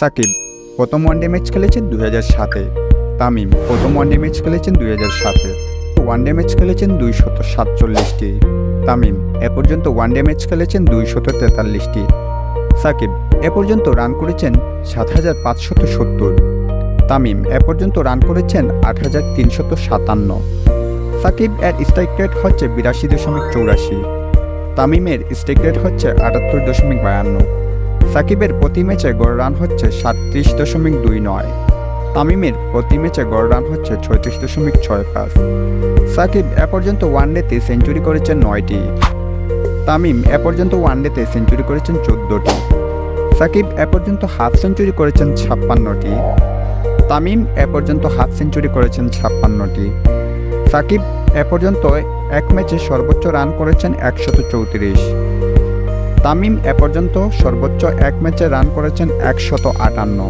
সাকিব, প্রথম one day match খেলেছেন দুই হাজার সাতে। তামিম, প্রথম ওয়ানডে ম্যাচ খেলেছেন দুই হাজার সাতে। ওয়ানডে ম্যাচ খেলেছেন দুইশত সাতচল্লিশটি। তামিম, এ পর্যন্ত ওয়ানডে ম্যাচ খেলেছেন দুইশত তেতাল্লিশটি। সাকিব, এ পর্যন্ত রান করেছেন সাত হাজার পাঁচশত সত্তর। তামিম, এ পর্যন্ত রান করেছেন আট হাজার তিনশত সাতান্ন। সাকিব, এর স্ট্রাইক রেট হচ্ছে বিরাশি দশমিক চৌরাশি। তামিমের স্ট্রাইক রেট হচ্ছে আটাত্তর দশমিক বায়ান্ন। সাকিবের প্রতি ম্যাচে গড় রান হচ্ছে সাতত্রিশ দশমিক দুই নয়। তামিমের প্রতি ম্যাচে গড় রান হচ্ছে ছয়ত্রিশ দশমিক ছয় পাঁচ। সাকিব এ পর্যন্ত ওয়ানডেতে সেঞ্চুরি করেছেন নয়টি। তামিম এ পর্যন্ত ওয়ানডেতে সেঞ্চুরি করেছেন চোদ্দোটি। সাকিব এ পর্যন্ত হাফ সেঞ্চুরি করেছেন ছাপ্পান্নটি। তামিম এ পর্যন্ত হাফ সেঞ্চুরি করেছেন ছাপ্পান্নটি। সাকিব এ পর্যন্ত এক ম্যাচে সর্বোচ্চ রান করেছেন একশত চৌত্রিশ। তামিম এ পর্যন্ত সর্বোচ্চ এক ম্যাচে রান করেছেন একশত আটান্ন।